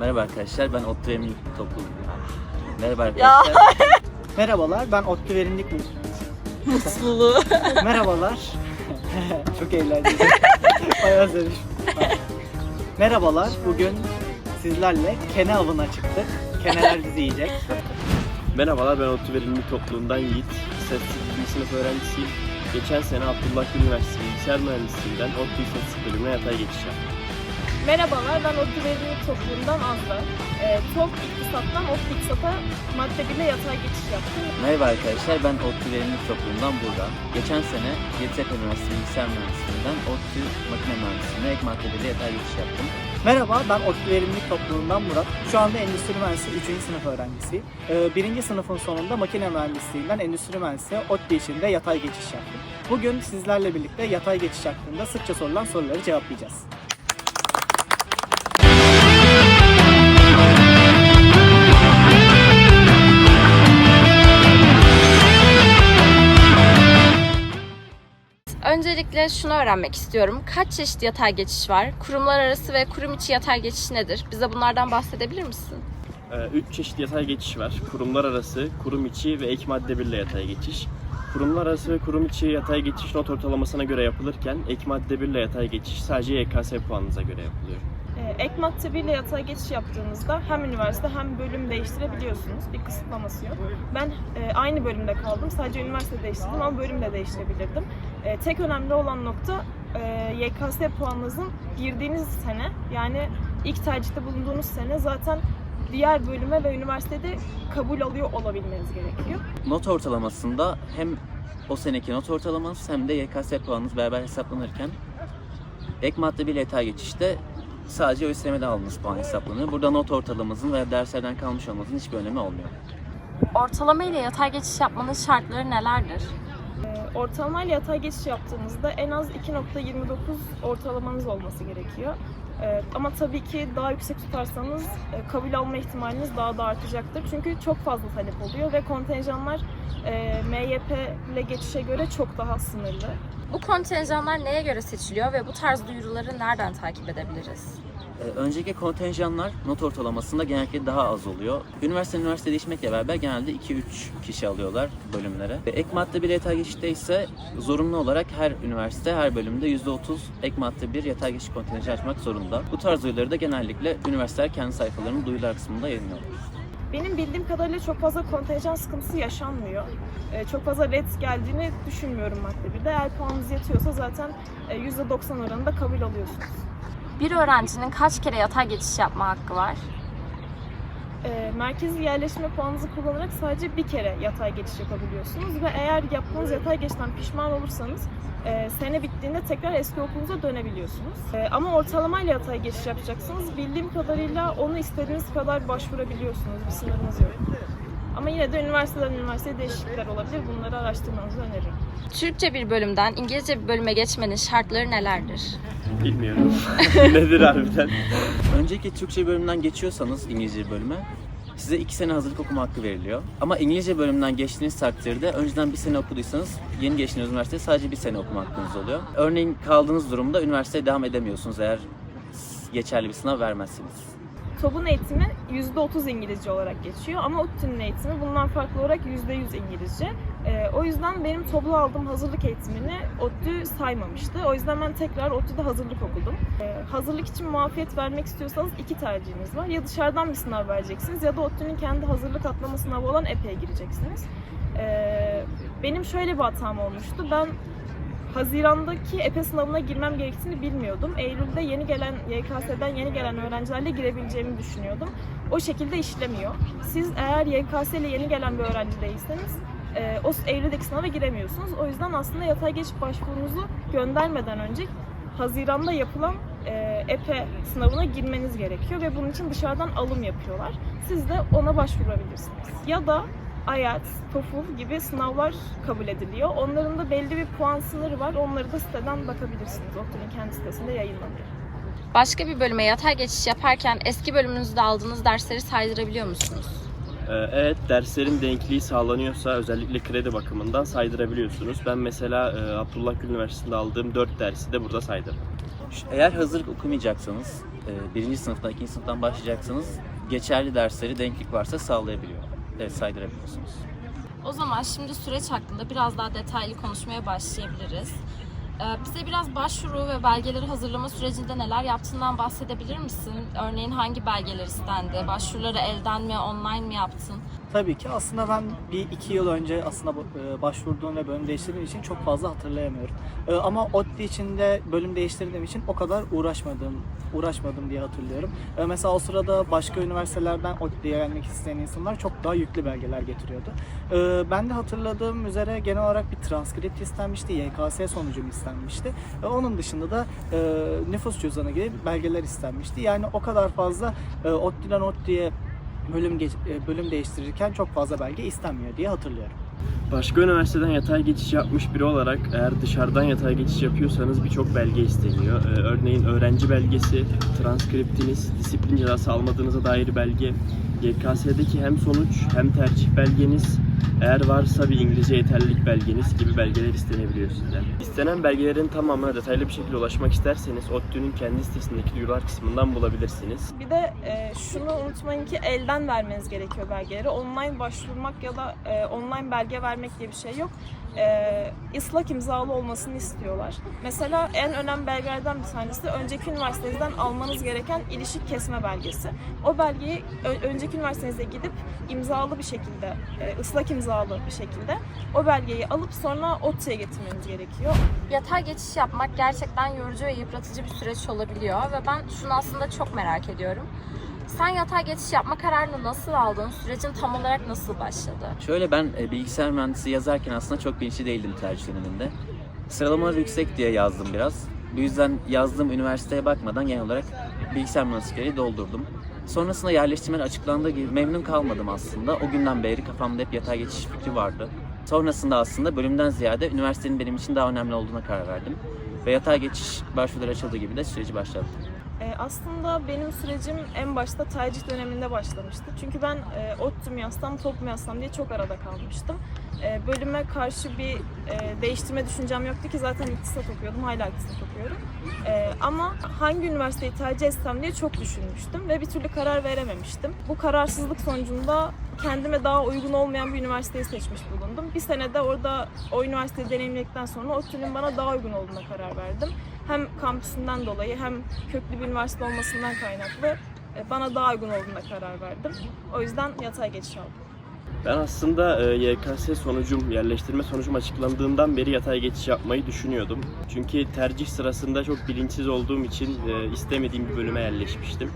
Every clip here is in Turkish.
Merhaba arkadaşlar, ben Otlu Emin Topluluğu. Merhaba Ya. arkadaşlar. Merhabalar, ben Otlu Verimlilik Mut- Mutluluğu. Merhabalar. Çok eğlenceli. Bayağı sevmiş. Merhabalar, bugün sizlerle kene avına çıktık. Keneler bizi yiyecek. Merhabalar ben Otlu Verimlilik Topluluğundan Yiğit. İstatistik 2. sınıf öğrencisiyim. Geçen sene Abdullah Gül Üniversitesi Bilgisayar Mühendisliğinden ODTÜ İstatistik bölümüne yatay geçiş yaptım. Merhabalar, ben ODTÜ Verimlilik Topluluğundan Azra. E, TOP İktisat'tan ODTÜ İktisat'a madde bile yatay geçiş yaptım. Merhaba arkadaşlar, ben Otlu Verimlilik Topluluğundan Burga. Geçen sene Yeditepe Üniversitesi Bilgisayar Mühendisliğinden Otlu Makine Mühendisliğine ek maddeli yatay geçiş yaptım. Merhaba, ben Otlu Verimlilik Topluluğundan Murat. Şu anda Endüstri Mühendisliği 3. sınıf öğrencisiyim. Ee, birinci sınıfın sonunda makine mühendisliğinden Endüstri Mühendisliği ODTÜ içinde yatay geçiş yaptım. Bugün sizlerle birlikte yatay geçiş hakkında sıkça sorulan soruları cevaplayacağız. Öncelikle şunu öğrenmek istiyorum. Kaç çeşit yatay geçiş var? Kurumlar arası ve kurum içi yatay geçiş nedir? Bize bunlardan bahsedebilir misin? 3 çeşit yatay geçiş var. Kurumlar arası, kurum içi ve ek madde birle yatay geçiş. Kurumlar arası ve kurum içi yatay geçiş not ortalamasına göre yapılırken ek madde birle yatay geçiş sadece YKS puanınıza göre yapılıyor. E, ek madde bile yatay geçiş yaptığınızda hem üniversite hem bölüm değiştirebiliyorsunuz. Bir kısıtlaması yok. Ben e, aynı bölümde kaldım. Sadece üniversite değiştirdim ama bölüm de değiştirebilirdim. E, tek önemli olan nokta e, YKS puanınızın girdiğiniz sene yani ilk tercihte bulunduğunuz sene zaten diğer bölüme ve üniversitede kabul alıyor olabilmeniz gerekiyor. Not ortalamasında hem o seneki not ortalamanız hem de YKS puanınız beraber hesaplanırken ek madde bir yatay geçişte sadece ÖSYM'de aldığınız puan hesaplanıyor. Burada not ortalamanızın veya derslerden kalmış olmanızın hiçbir önemi olmuyor. Ortalama ile yatay geçiş yapmanın şartları nelerdir? Ortalamayla yatay geçiş yaptığınızda en az 2.29 ortalamanız olması gerekiyor. E, ama tabii ki daha yüksek tutarsanız e, kabul alma ihtimaliniz daha da artacaktır. Çünkü çok fazla talep oluyor ve kontenjanlar e, MYP ile geçişe göre çok daha sınırlı. Bu kontenjanlar neye göre seçiliyor ve bu tarz duyuruları nereden takip edebiliriz? Ee, Önceki kontenjanlar not ortalamasında genellikle daha az oluyor. Üniversite üniversite değişmekle beraber genelde 2-3 kişi alıyorlar bölümlere. Ek madde bir yatay geçişte ise zorunlu olarak her üniversite her bölümde %30 ek madde bir yatay geçiş kontenjanı açmak zorunda. Bu tarz duyuruları da genellikle üniversiteler kendi sayfalarının duyurular kısmında yayınlıyorlar. Benim bildiğim kadarıyla çok fazla kontenjan sıkıntısı yaşanmıyor. E, çok fazla red geldiğini düşünmüyorum madde 1'de. Eğer puanınız yetiyorsa zaten e, %90 oranında kabul alıyorsunuz. Bir öğrencinin kaç kere yatay geçiş yapma hakkı var? e, merkezi yerleşme puanınızı kullanarak sadece bir kere yatay geçiş yapabiliyorsunuz ve eğer yaptığınız yatay geçişten pişman olursanız e, sene bittiğinde tekrar eski okulunuza dönebiliyorsunuz. E, ama ortalamayla yatay geçiş yapacaksınız. Bildiğim kadarıyla onu istediğiniz kadar başvurabiliyorsunuz. Bir sınırınız yok. Ama yine de üniversiteden üniversiteye değişiklikler olabilir. Bunları araştırmanızı öneririm. Türkçe bir bölümden İngilizce bir bölüme geçmenin şartları nelerdir? Bilmiyorum. Nedir harbiden? Önceki Türkçe bölümünden geçiyorsanız İngilizce bölüme size 2 sene hazırlık okuma hakkı veriliyor. Ama İngilizce bölümünden geçtiğiniz takdirde önceden bir sene okuduysanız yeni geçtiğiniz üniversitede sadece bir sene okuma hakkınız oluyor. Örneğin kaldığınız durumda üniversiteye devam edemiyorsunuz eğer geçerli bir sınav vermezseniz. TOB'un eğitimi %30 İngilizce olarak geçiyor ama ODTÜ'nün eğitimi bundan farklı olarak %100 İngilizce. Ee, o yüzden benim TOB'lu aldığım hazırlık eğitimini ODTÜ saymamıştı. O yüzden ben tekrar ODTÜ'de hazırlık okudum. Ee, hazırlık için muafiyet vermek istiyorsanız iki tercihiniz var. Ya dışarıdan bir sınav vereceksiniz ya da ODTÜ'nün kendi hazırlık atlama sınavı olan EP'ye gireceksiniz. Ee, benim şöyle bir hatam olmuştu. Ben Haziran'daki EPE sınavına girmem gerektiğini bilmiyordum. Eylül'de yeni gelen YKS'den yeni gelen öğrencilerle girebileceğimi düşünüyordum. O şekilde işlemiyor. Siz eğer YKS ile yeni gelen bir öğrenci değilseniz e, o Eylül'deki sınava giremiyorsunuz. O yüzden aslında yatay geçiş başvurunuzu göndermeden önce Haziran'da yapılan e, EPE sınavına girmeniz gerekiyor ve bunun için dışarıdan alım yapıyorlar. Siz de ona başvurabilirsiniz. Ya da IELTS, TOEFL gibi sınavlar kabul ediliyor. Onların da belli bir puan sınırı var. Onları da siteden bakabilirsiniz. ODTÜ'nün kendi sitesinde yayınlanıyor. Başka bir bölüme yatay geçiş yaparken eski bölümünüzde aldığınız dersleri saydırabiliyor musunuz? Ee, evet derslerin denkliği sağlanıyorsa özellikle kredi bakımından saydırabiliyorsunuz. Ben mesela e, Abdullah Gül Üniversitesi'nde aldığım 4 dersi de burada saydım. Eğer hazırlık okumayacaksanız, e, birinci sınıftan, ikinci sınıftan başlayacaksanız geçerli dersleri denklik varsa sağlayabiliyor. Saydırabiliyorsunuz. O zaman şimdi süreç hakkında biraz daha detaylı konuşmaya başlayabiliriz. Ee, Bize biraz başvuru ve belgeleri hazırlama sürecinde neler yaptığından bahsedebilir misin? Örneğin hangi belgeler istendi? Başvuruları elden mi, online mi yaptın? Tabii ki aslında ben bir iki yıl önce aslında e, başvurduğum ve bölüm değiştirdiğim için çok fazla hatırlayamıyorum. E, Ama ODTÜ içinde bölüm değiştirdiğim için o kadar uğraşmadım, uğraşmadım diye hatırlıyorum. E, Mesela o sırada başka üniversitelerden ODTÜ'ye gelmek isteyen insanlar çok daha yüklü belgeler getiriyordu. Ben de hatırladığım üzere genel olarak bir transkript istenmişti, YKS sonucum istenmişti. Onun dışında da nüfus cüzdanı gibi belgeler istenmişti. Yani o kadar fazla ODTÜ'den ODTÜ'ye bölüm geç- e, bölüm değiştirirken çok fazla belge istenmiyor diye hatırlıyorum. Başka üniversiteden yatay geçiş yapmış biri olarak eğer dışarıdan yatay geçiş yapıyorsanız birçok belge isteniyor. Ee, örneğin öğrenci belgesi, transkriptiniz, disiplin cezası almadığınıza dair belge, YKS'deki hem sonuç hem tercih belgeniz, eğer varsa bir İngilizce yeterlilik belgeniz gibi belgeler istenebiliyor sizden. İstenen belgelerin tamamına detaylı bir şekilde ulaşmak isterseniz ODTÜ'nün kendi sitesindeki duyurular kısmından bulabilirsiniz. Bir de e, şunu unutmayın ki elden vermeniz gerekiyor belgeleri. Online başvurmak ya da e, online belge vermek diye bir şey yok. E, ıslak imzalı olmasını istiyorlar. Mesela en önemli belgelerden bir tanesi önceki üniversitenizden almanız gereken ilişik kesme belgesi. O belgeyi önceki üniversitenize gidip imzalı bir şekilde, e, ıslak imzalı bir şekilde o belgeyi alıp sonra ODTÜ'ye getirmeniz gerekiyor. Yatay geçiş yapmak gerçekten yorucu ve yıpratıcı bir süreç olabiliyor ve ben şunu aslında çok merak ediyorum. Sen yatay geçiş yapma kararını nasıl aldın? Sürecin tam olarak nasıl başladı? Şöyle ben e, bilgisayar mühendisi yazarken aslında çok bilinçli değildim tercih döneminde. Sıralamalar yüksek diye yazdım biraz. Bu yüzden yazdığım üniversiteye bakmadan genel olarak bilgisayar mühendisliği doldurdum. Sonrasında yerleştirmeler açıklandığı gibi memnun kalmadım aslında. O günden beri kafamda hep yatay geçiş fikri vardı. Sonrasında aslında bölümden ziyade üniversitenin benim için daha önemli olduğuna karar verdim. Ve yatay geçiş başvuruları açıldığı gibi de süreci başlattım. E, aslında benim sürecim en başta tercih döneminde başlamıştı. Çünkü ben e, ODTÜ mü yazsam, TOP mu yazsam diye çok arada kalmıştım. E, bölüme karşı bir e, değiştirme düşüncem yoktu ki zaten iktisat okuyordum, hala iktisat okuyorum. E, ama hangi üniversiteyi tercih etsem diye çok düşünmüştüm ve bir türlü karar verememiştim. Bu kararsızlık sonucunda kendime daha uygun olmayan bir üniversiteyi seçmiş bulundum. Bir senede orada o üniversiteyi deneyimledikten sonra ODTÜ'nün bana daha uygun olduğuna karar verdim. Hem kampüsünden dolayı hem köklü bir üniversite olmasından kaynaklı e, bana daha uygun olduğuna karar verdim. O yüzden yatay geçiş aldım. Ben aslında e, YKS sonucum, yerleştirme sonucum açıklandığından beri yatay geçiş yapmayı düşünüyordum. Çünkü tercih sırasında çok bilinçsiz olduğum için e, istemediğim bir bölüme yerleşmiştim.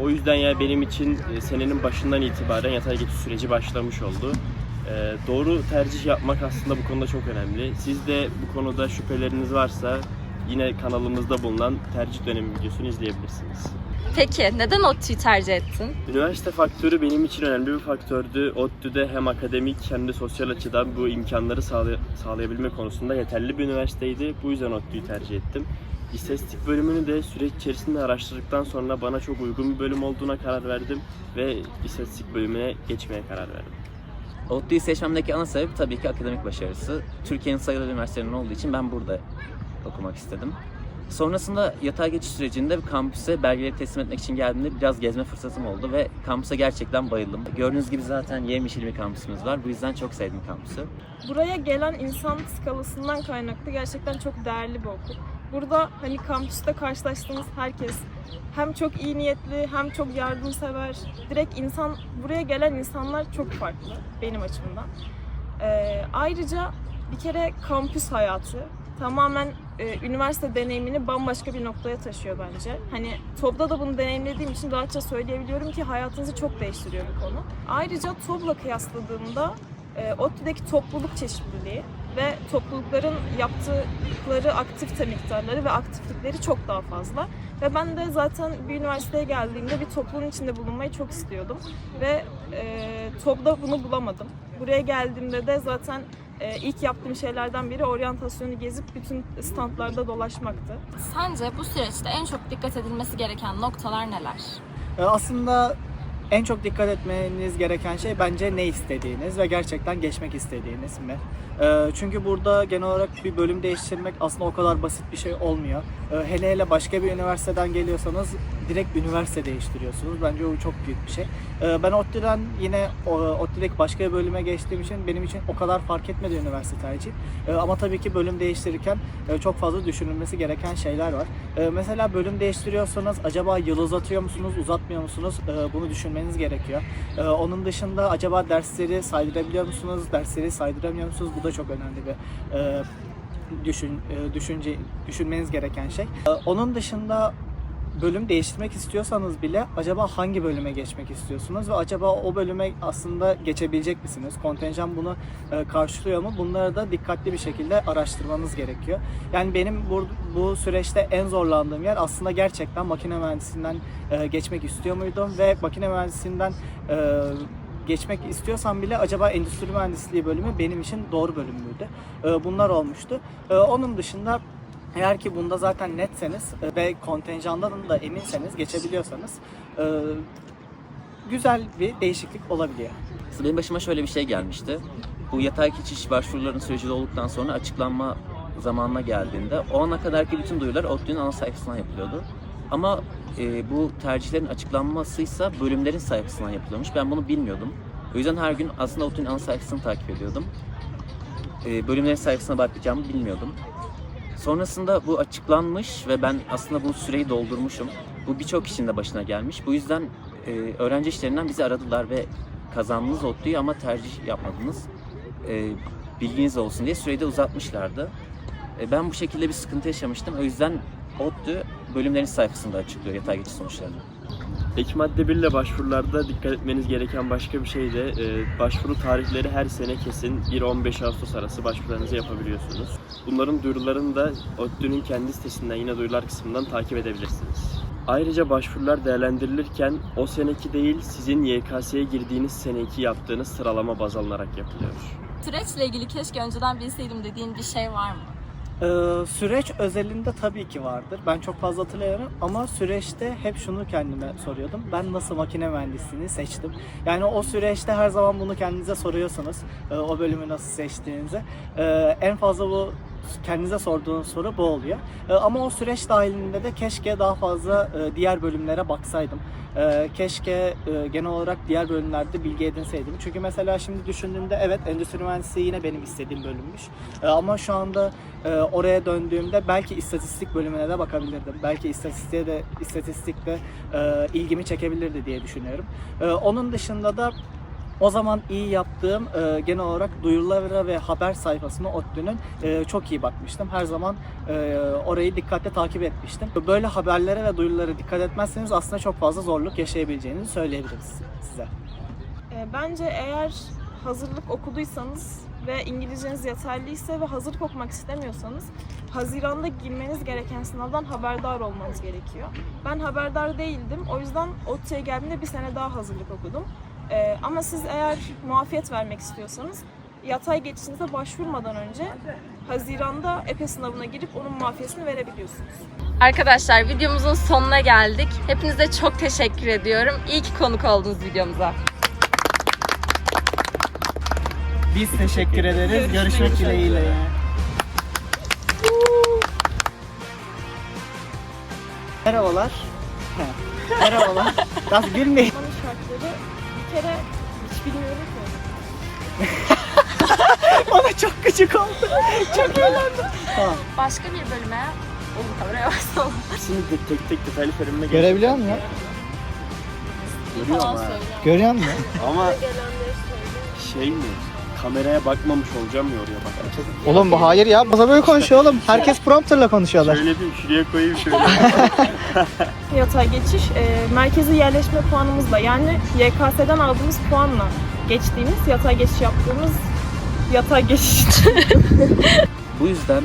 O yüzden ya benim için senenin başından itibaren yatay geçiş süreci başlamış oldu. Doğru tercih yapmak aslında bu konuda çok önemli. Siz de bu konuda şüpheleriniz varsa yine kanalımızda bulunan tercih dönemi videosunu izleyebilirsiniz. Peki neden ODTÜ'yü tercih ettin? Üniversite faktörü benim için önemli bir faktördü. ODTÜ'de hem akademik hem de sosyal açıdan bu imkanları sağlay- sağlayabilme konusunda yeterli bir üniversiteydi. Bu yüzden ODTÜ'yü tercih ettim. İstatistik bölümünü de süreç içerisinde araştırdıktan sonra bana çok uygun bir bölüm olduğuna karar verdim ve istatistik bölümüne geçmeye karar verdim. ODTÜ'yü seçmemdeki ana sebep tabii ki akademik başarısı. Türkiye'nin sayılı üniversitelerinin olduğu için ben burada okumak istedim. Sonrasında yatay geçiş sürecinde kampüse belgeleri teslim etmek için geldiğimde biraz gezme fırsatım oldu ve kampüse gerçekten bayıldım. Gördüğünüz gibi zaten yemyeşil bir kampüsümüz var. Bu yüzden çok sevdim kampüsü. Buraya gelen insan skalasından kaynaklı gerçekten çok değerli bir okul. Burada hani kampüste karşılaştığımız herkes hem çok iyi niyetli hem çok yardımsever. Direkt insan buraya gelen insanlar çok farklı benim açımdan. Ee, ayrıca bir kere kampüs hayatı tamamen e, üniversite deneyimini bambaşka bir noktaya taşıyor bence. Hani TOB'da da bunu deneyimlediğim için rahatça söyleyebiliyorum ki hayatınızı çok değiştiriyor bu konu. Ayrıca TOB'la kıyasladığımda e, ODTÜ'deki topluluk çeşitliliği ve toplulukların yaptıkları aktivite miktarları ve aktiflikleri çok daha fazla. Ve ben de zaten bir üniversiteye geldiğimde bir topluluğun içinde bulunmayı çok istiyordum. Ve e, TOB'da bunu bulamadım. Buraya geldiğimde de zaten e, ilk yaptığım şeylerden biri oryantasyonu gezip bütün standlarda dolaşmaktı. Sence bu süreçte en çok dikkat edilmesi gereken noktalar neler? E, Aslında en çok dikkat etmeniz gereken şey bence ne istediğiniz ve gerçekten geçmek istediğiniz mi? Ee, çünkü burada genel olarak bir bölüm değiştirmek aslında o kadar basit bir şey olmuyor. Ee, hele hele başka bir üniversiteden geliyorsanız direkt üniversite değiştiriyorsunuz. Bence o çok büyük bir şey. Ee, ben ODTÜ'den yine o- ODTÜ'deki başka bir bölüme geçtiğim için benim için o kadar fark etmedi üniversite tercih. Ee, ama tabii ki bölüm değiştirirken e, çok fazla düşünülmesi gereken şeyler var. Ee, mesela bölüm değiştiriyorsanız acaba yıl uzatıyor musunuz, uzatmıyor musunuz? Bunu düşünmeniz gerekiyor. Onun dışında acaba dersleri saydırabiliyor musunuz, dersleri saydıramıyor musunuz? Bu da çok önemli bir e, düşün e, düşünce düşünmeniz gereken şey. Onun dışında bölüm değiştirmek istiyorsanız bile acaba hangi bölüme geçmek istiyorsunuz ve acaba o bölüme aslında geçebilecek misiniz? Kontenjan bunu e, karşılıyor mu? Bunları da dikkatli bir şekilde araştırmanız gerekiyor. Yani benim bu, bu süreçte en zorlandığım yer aslında gerçekten makine mühendisinden e, geçmek istiyor muydum ve makine mühendisinden e, geçmek istiyorsam bile acaba endüstri mühendisliği bölümü benim için doğru bölüm müydü? E, bunlar olmuştu. E, onun dışında eğer ki bunda zaten netseniz e, ve kontenjandan da eminseniz, geçebiliyorsanız e, güzel bir değişiklik olabiliyor. Benim başıma şöyle bir şey gelmişti. Bu yatay geçiş başvuruların süreci olduktan sonra açıklanma zamanına geldiğinde o ana kadarki bütün duyurular ODTÜ'nün ana sayfasından yapılıyordu. Ama e, bu tercihlerin açıklanmasıysa bölümlerin sayfasından yapılıyormuş. Ben bunu bilmiyordum. O yüzden her gün aslında ODTÜ'nün ana sayfasını takip ediyordum. E, bölümlerin sayfasına bakacağımı bilmiyordum. Sonrasında bu açıklanmış ve ben aslında bu süreyi doldurmuşum. Bu birçok kişinin de başına gelmiş. Bu yüzden e, öğrenci işlerinden bizi aradılar ve kazandınız ODTÜ'yü ama tercih yapmadınız. E, bilginiz olsun diye süreyi de uzatmışlardı. E, ben bu şekilde bir sıkıntı yaşamıştım. O yüzden ODTÜ bölümlerin sayfasında açıklıyor yatay geçiş sonuçlarını. Ek madde 1 ile başvurularda dikkat etmeniz gereken başka bir şey de e, başvuru tarihleri her sene kesin 1-15 Ağustos arası başvurularınızı yapabiliyorsunuz. Bunların duyurularını da ODTÜ'nün kendi sitesinden yine duyurular kısmından takip edebilirsiniz. Ayrıca başvurular değerlendirilirken o seneki değil sizin YKS'ye girdiğiniz seneki yaptığınız sıralama baz alınarak yapılıyor. Süreçle ilgili keşke önceden bilseydim dediğin bir şey var mı? Ee, süreç özelinde tabii ki vardır. Ben çok fazla hatırlıyorum ama süreçte hep şunu kendime soruyordum. Ben nasıl makine mühendisliğini seçtim? Yani o süreçte her zaman bunu kendinize soruyorsunuz. Ee, o bölümü nasıl seçtiğinizi. Ee, en fazla bu kendinize sorduğunuz soru bu oluyor. Ee, ama o süreç dahilinde de keşke daha fazla e, diğer bölümlere baksaydım. Ee, keşke e, genel olarak diğer bölümlerde bilgi edinseydim. Çünkü mesela şimdi düşündüğümde evet endüstri mühendisliği yine benim istediğim bölümmüş. Ama şu anda e, oraya döndüğümde belki istatistik bölümüne de bakabilirdim. Belki istatistiğe de istatistikte e, ilgimi çekebilirdi diye düşünüyorum. E, onun dışında da o zaman iyi yaptığım e, genel olarak duyurulara ve haber sayfasına ODTÜ'nün e, çok iyi bakmıştım. Her zaman e, orayı dikkatle takip etmiştim. Böyle haberlere ve duyurulara dikkat etmezseniz aslında çok fazla zorluk yaşayabileceğinizi söyleyebiliriz size. E, Bence eğer hazırlık okuduysanız ve İngilizceniz yeterliyse ve hazırlık okumak istemiyorsanız Haziran'da girmeniz gereken sınavdan haberdar olmanız gerekiyor. Ben haberdar değildim. O yüzden ODTÜ'ye geldiğimde bir sene daha hazırlık okudum. E, ama siz eğer muafiyet vermek istiyorsanız yatay geçişinize başvurmadan önce Haziran'da EPE sınavına girip onun muafiyesini verebiliyorsunuz. Arkadaşlar videomuzun sonuna geldik. Hepinize çok teşekkür ediyorum. İyi ki konuk oldunuz videomuza. Biz teşekkür ederiz. Görüşmek dileğiyle. Merhabalar. Merhabalar. Nasıl gülmeyin? Şartları kere hiç bilmiyorum ki. Bana çok gıcık oldu. Çok eğlendim. Tamam. Başka bir bölüme Olur kameraya baksana. Şimdi de tek tek detaylı bölümüne Görebiliyor musun ya? Görüyor ama. Görüyor musun? Ama şey mi? Kameraya bakmamış olacağım ya oraya bak. Oğlum bu hayır ya. Burada böyle konuşuyor oğlum. Herkes prompterla konuşuyorlar. Şöyle bir şuraya koyayım şöyle. Yatay geçiş e, merkezi yerleşme puanımızla yani YKS'den aldığımız puanla geçtiğimiz yatay geçiş yaptığımız yatay geçiş. Bu yüzden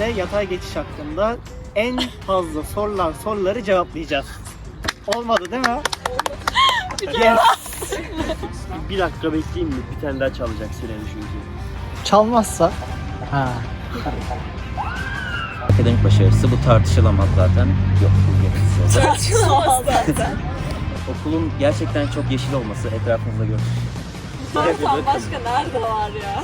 Ve yatay geçiş hakkında en fazla sorulan soruları cevaplayacağız. Olmadı değil mi? Yes. Bir dakika bekleyeyim mi? Bir tane daha çalacak sireni çünkü. Çalmazsa. Ha. akademik başarısı bu tartışılamaz zaten. Yok bu gereksiz. Tartışılamaz zaten. Okulun gerçekten çok yeşil olması etrafımızda görüyoruz. Kartal başka nerede var ya?